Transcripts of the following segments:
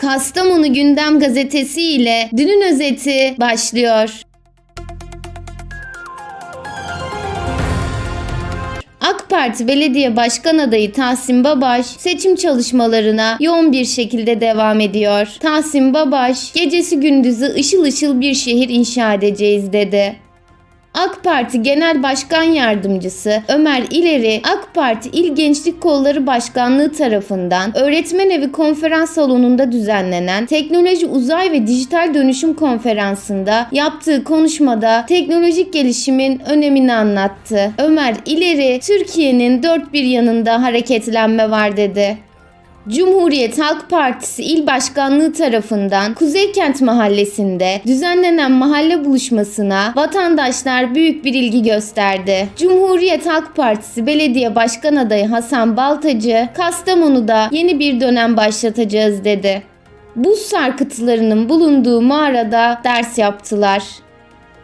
Kastamonu Gündem Gazetesi ile dünün özeti başlıyor. AK Parti Belediye Başkan Adayı Tahsin Babaş seçim çalışmalarına yoğun bir şekilde devam ediyor. Tahsin Babaş, gecesi gündüzü ışıl ışıl bir şehir inşa edeceğiz dedi. AK Parti Genel Başkan Yardımcısı Ömer İleri, AK Parti İl Gençlik Kolları Başkanlığı tarafından Öğretmen Evi Konferans Salonu'nda düzenlenen Teknoloji Uzay ve Dijital Dönüşüm Konferansı'nda yaptığı konuşmada teknolojik gelişimin önemini anlattı. Ömer İleri, Türkiye'nin dört bir yanında hareketlenme var dedi. Cumhuriyet Halk Partisi İl Başkanlığı tarafından Kuzeykent Mahallesi'nde düzenlenen mahalle buluşmasına vatandaşlar büyük bir ilgi gösterdi. Cumhuriyet Halk Partisi Belediye Başkan Adayı Hasan Baltacı, Kastamonu'da yeni bir dönem başlatacağız dedi. Buz sarkıtılarının bulunduğu mağarada ders yaptılar.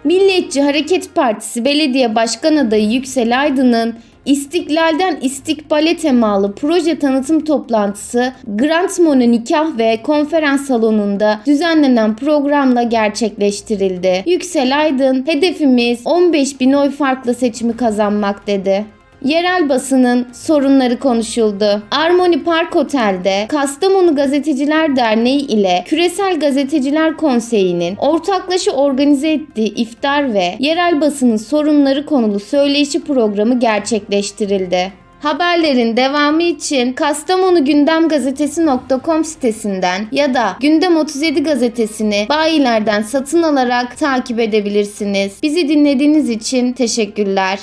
Milliyetçi Hareket Partisi Belediye Başkan Adayı Yüksel Aydın'ın İstiklal'den İstikbal'e temalı proje tanıtım toplantısı Grand Mono Nikah ve Konferans Salonu'nda düzenlenen programla gerçekleştirildi. Yüksel Aydın, hedefimiz 15 bin oy farklı seçimi kazanmak dedi. Yerel basının sorunları konuşuldu. Armoni Park Otel'de Kastamonu Gazeteciler Derneği ile Küresel Gazeteciler Konseyi'nin ortaklaşa organize ettiği iftar ve yerel basının sorunları konulu söyleşi programı gerçekleştirildi. Haberlerin devamı için Kastamonu Gündem Gazetesi.com sitesinden ya da Gündem 37 gazetesini bayilerden satın alarak takip edebilirsiniz. Bizi dinlediğiniz için teşekkürler.